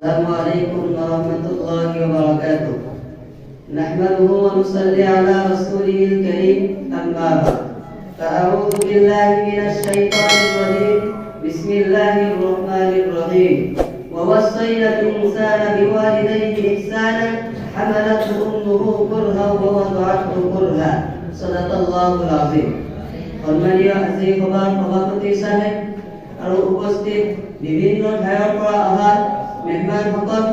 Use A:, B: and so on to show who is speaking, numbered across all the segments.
A: السلام عليكم ورحمة الله وبركاته نحمده ونصلي على رسوله الكريم أما بعد فأعوذ بالله من الشيطان الرجيم بسم الله الرحمن الرحيم ووصينا الإنسان بوالديه إحسانا حملته أمه كرها ووضعته كرها صدق الله العظيم সন্মানীয় আজি সভাৰ সভাপতি চাহেব আৰু উপস্থিত বিভিন্ন ঠাইৰ পৰা অহা মেহমানসকল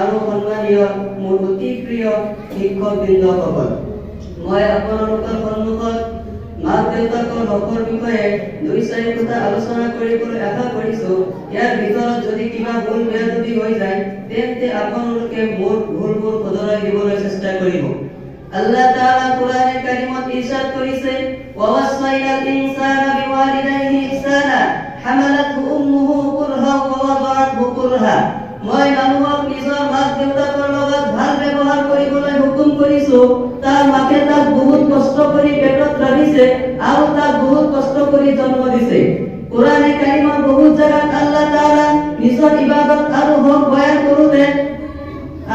A: আৰু সন্মানীয় মোৰ অতি প্ৰিয় শিক্ষকবৃন্দসকল মই আপোনালোকৰ সন্মুখত মাক দেউতাকৰ হকৰ বিষয়ে দুই চাৰি কথা আলোচনা কৰিবলৈ আশা কৰিছো। ইয়াৰ ভিতৰত যদি কিবা ভুল বেয়া যদি হৈ যায়, তেন্তে আপোনালোকে মোৰ ভুলবোৰ শুধৰাই দিবলৈ চেষ্টা কৰিব। আল্লাহ তাআলা কোরআনে কারিমত ইরশাদ করেছে ওয়াসাইনাল ইনসানা বিওয়ালিদাইহি ইহসানা হামালাতহু হুকুম মাকে তাক বহুত কষ্ট কৰি পেটত ৰাখিছে আৰু তাক বহুত কষ্ট কৰি জন্ম দিছে। কোরআনে কারিমত বহুত জায়গাত আল্লাহ তাআলা নিজৰ ইবাদত আৰু হক বয়ান কৰোতে,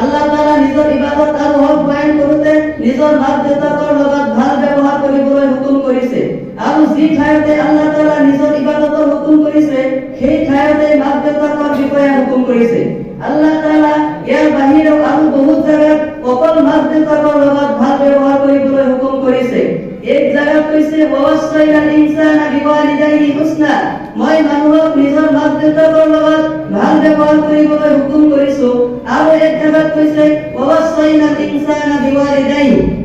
A: আল্লাহ তাআলা নিজৰ ইবাদত আৰু হক বয়ান কৰোতে নিজৰ মাক দেউতাকৰ লগত ভালো ব্যৱহাৰ কৰিবলৈ হুকুম কৰিছে। আৰু যি ঠাইতে আল্লাহ তাআলা নিজৰ ইবাদতৰ হুকুম কৰিছে, সেই ঠাইতে মাক দেউতাকৰ বিষয়ে হুকুম কৰিছে। আল্লাহ তাআলা ইয়াৰ বাহিৰেও আৰু বহুত জাগাত অকল মই মানুহক নিজৰ মাক দেউতাকৰ লগত ভালো ব্যৱহাৰ কৰিবলৈ হুকুম কৰিছো আৰু এক জাগাত কৈছে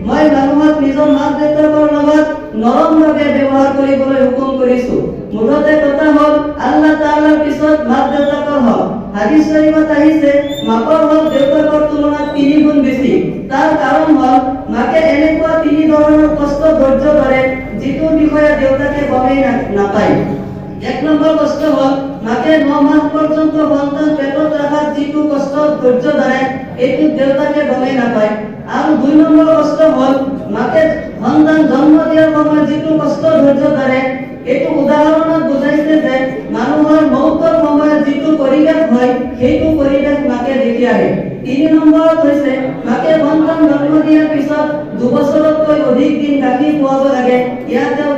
A: মই মানুহক নিজৰ মাক দেউতাকৰ লগত নৰমভাৱে ব্যৱহাৰ কৰিবলৈ হুকুম কৰিছো মুঠতে কথা হ'ল, আল্লাহ তাআলাৰ পিছত মাক দেউতাকৰ হক হাদিস শরীফত আহিছে মাকৰ হক বিষয়ে দেউতাকে গমেই না- নাপায়। এক নম্বৰ কষ্ট হ'ল, মাকে ন মাহ পৰ্যন্ত সন্তান পেটত ৰখাত যিটো কষ্ট ধৈৰ্য ধৰে, এইটো দেউতাকে গমেই নাপায়। আৰু দুই নম্বৰ কষ্ট হ'ল, মাকে সন্তান জন্ম দিয়াৰ সময়ত যিটো কষ্ট, ধৈৰ্য ধৰে, এইটো উদাহৰণত বুজাইছে যে মানুহৰ মৌতৰ সময়ত যিটো পৰিৱেশ হয়, সেইটো পৰিৱেশ মাকে দেখি আহে। তিনি নম্বৰত হৈছে, মাকে সন্তান জন্ম দিয়াৰ পিছত দুবছৰতকৈ অধিক দিন গাখীৰ খুৱাব লাগে। ইয়াতেও দেউতাকৰ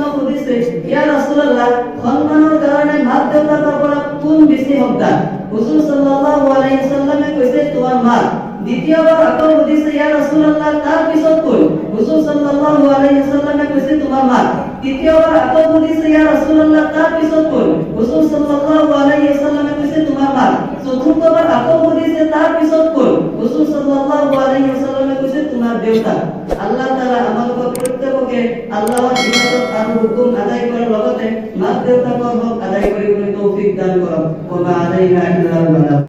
A: নকল কৰিছে দাদা পিছত কোন হুজুৰ সাল্লাল্লাহু আলাইহি সাল্লামে কৈছে তোমাৰ মাক তৃতীয়বাৰ আকৌ সুধিছে ইয়া ৰাসূলুল্লাহ তাৰ পিছত কোন হুজুৰ সাল্লাল্লাহু আলাইহি সাল্লামে কৈছে তোমাৰ মাক চতুৰ্থবাৰ আকৌ সুধিছে ইবাদত আদায় কৰাৰ লগতে মাক দেউতাকৰ হক আদায় কৰিবলৈ তৌফিক দান কৰক ওয়া মা আলাইনা ইল্লাল